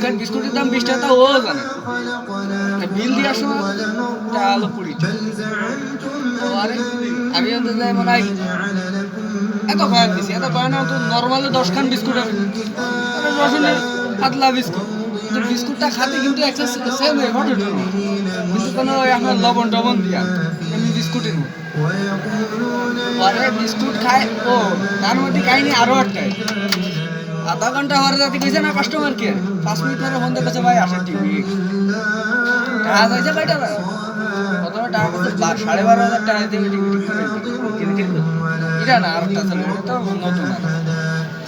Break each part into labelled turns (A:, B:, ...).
A: একটা বিস্কুটের দাম বিশ টাকা ও জানে। বিল সময় তা আলো কুড়ি আমি তো যাই মনে হয় এত কয়েন দিছি, এত কয়েন তো নর্মালি দশ খান বিস্কুট রসুনের পাতলা বিস্কুট। বিস্কুটটা খাতে কিন্তু একটা লবণ টবণ দিয়া বিস্কুটের পরে বিস্কুট খায়, ও, তার মধ্যে খাইনি আরও একটাই আধা ঘণ্টা হওয়ার যাতে গেছে না কাস্টমার কে পাঁচ মিনিট পরে ফোন দেখেছে ভাই আসেন টিভি টাকা কয়টা ভাই? প্রথমে টাকা বা- সাড়ে বারো হাজার টাকা দিয়ে টিভি ঠিক করে এটা না আর একটা ছিল এটা তো নতুন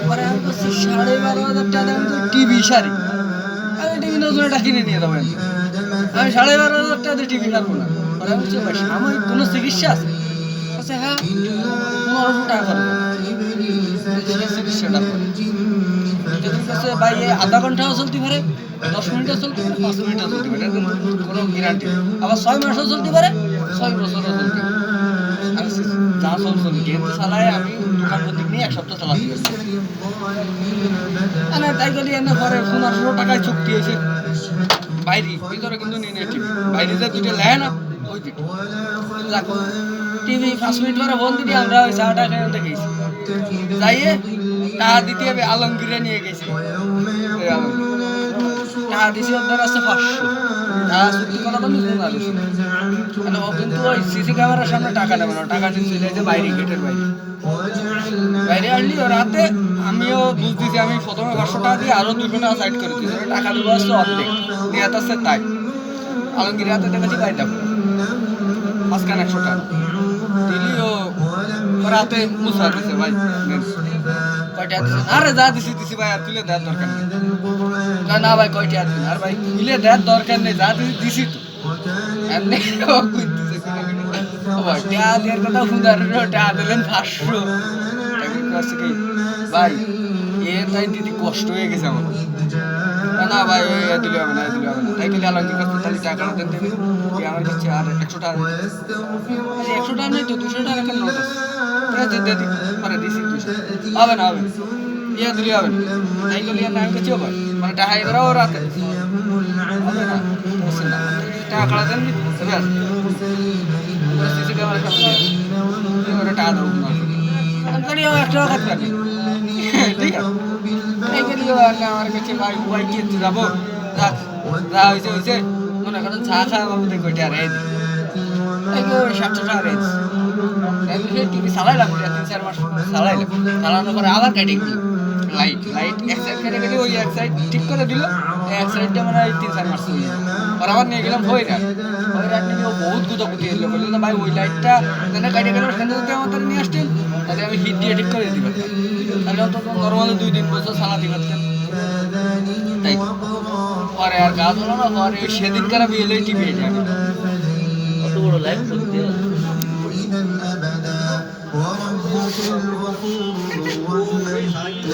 A: পরে আমি বলছি সাড়ে বারো হাজার টাকা দাম তো টিভি সারি আমি টিভি নতুন কিনে নিয়ে আমি সাড়ে বারো হাজার টাকা দিয়ে টিভি না। পরে আমি বলছি ভাই সাময়িক কোনো চিকিৎসা আছে? হ্যাঁ পনেরোশো টাকা খরচ চিকিৎসাটা কাছে ভাই আধা ঘন্টাও চলতে পারে, দশ মিনিটও চলতে পারে, পাঁচ মিনিটও চলতে পারে কোনো গ্যারান্টি আবার ছয় মাসও চলতে পারে, ছয় বছরও চলতে পারে। আমি যা চল চলি চালাই আমি দোকান প্রতীক নিয়ে এক সপ্তাহ চালাতে পারি। না তাই করি এনে পরে পনেরোশো টাকায় চুক্তি হয়েছে। বাইরে, ভিতরে কিন্তু নিয়ে নেই বাইরে যে দুটো লেয় না ওই টিভি পাঁচ মিনিট পরে বন্ধ দিয়ে আমরা ওই চাটা খেয়ে দেখেছি যাইয়ে টাকা দিতে হবে আলমগীরে নিয়ে গেছি। টাকা দিছি ওদের আছে পাঁচশো। টাকা সত্যি কথা বলি? ফোন আর মানে ও কিন্তু ওই সিসি ক্যামেরার সামনে টাকা নেবে না, টাকা নিয়ে চলে যাচ্ছে বাইরে গেটের বাইরে। বাইরে আসলি ও রাতে, আমিও বুঝতেছি আমি প্রথমে পাঁচশো টাকা দিয়ে আরও দুশো সাইড করে দিয়েছি। টাকা দেবো আসছে অর্ধেক। নিয়ে আসছে তাই। আলমগীর রাতে দেখেছি, বাইরে মাঝখানে একশো টাকা। দিলি ও রাতে মুসা দিছে ভাই। আরে যা দিছি দিছি ভাই, আর তুলে দেওয়ার দরকার নেই। না ভাই, কয়টা দিন আর ভাই, তুলে দেওয়ার দরকার নেই, যা দিছি দিছি তো। এমনি কথা ভাই, এ তাই দিদি কষ্ট হয়ে গেছে আমার। ভাই দিলে দিলে হবে না। তাই বলে আলমগীর কাছে তাহলে একশো টাকা নেই। তো, দুশো টাকা নোট আছে? ঠিক দিছি। হবে না, হবে। ইয়ে দিলে হবে না। তাই বলে, আর আমি কাছে হবে মানে টাকা এবার ও রাতে টাকা কাটা দেন সামনে এবারে টাকা দেবো একশো টাকা ঠিক আছে। গেলি আর আমার কাছে ভাই ভাই যাব। যা হয়েছে হয়েছে। মনে করেন চা খাওয়া দেখো, এটা রেজ এই সাতশো টাকা টিভি চালাইলাম তিন চার মাস চালাইলাম চালানোর পরে আবার কাটি লাইট লাইট এক সাইড কেটে গেলে ওই এক সাইড ঠিক করে দিল এক সাইডটা মানে ওই তিন চার মাস চলে পরে আবার নিয়ে গেলাম হয়ে রাত হয়ে রাত নিয়ে ও বহুত গুতাগুতি এলো বলল না ভাই ওই লাইটটা যেন কাটে গেল সেখানে যদি আমার তাহলে নিয়ে আসতেন তাহলে আমি হিট দিয়ে ঠিক করে দিতে পারতাম। তাহলে অন্তত নর্মালি দুই তিন বছর চালাতে পারতেন তাই। পরে আর কাজ হলো না পরে সেদিনকার আমি এলে টিভি এটা
B: কত বড় লাইফ সত্যি? وربك الغفور الرحمن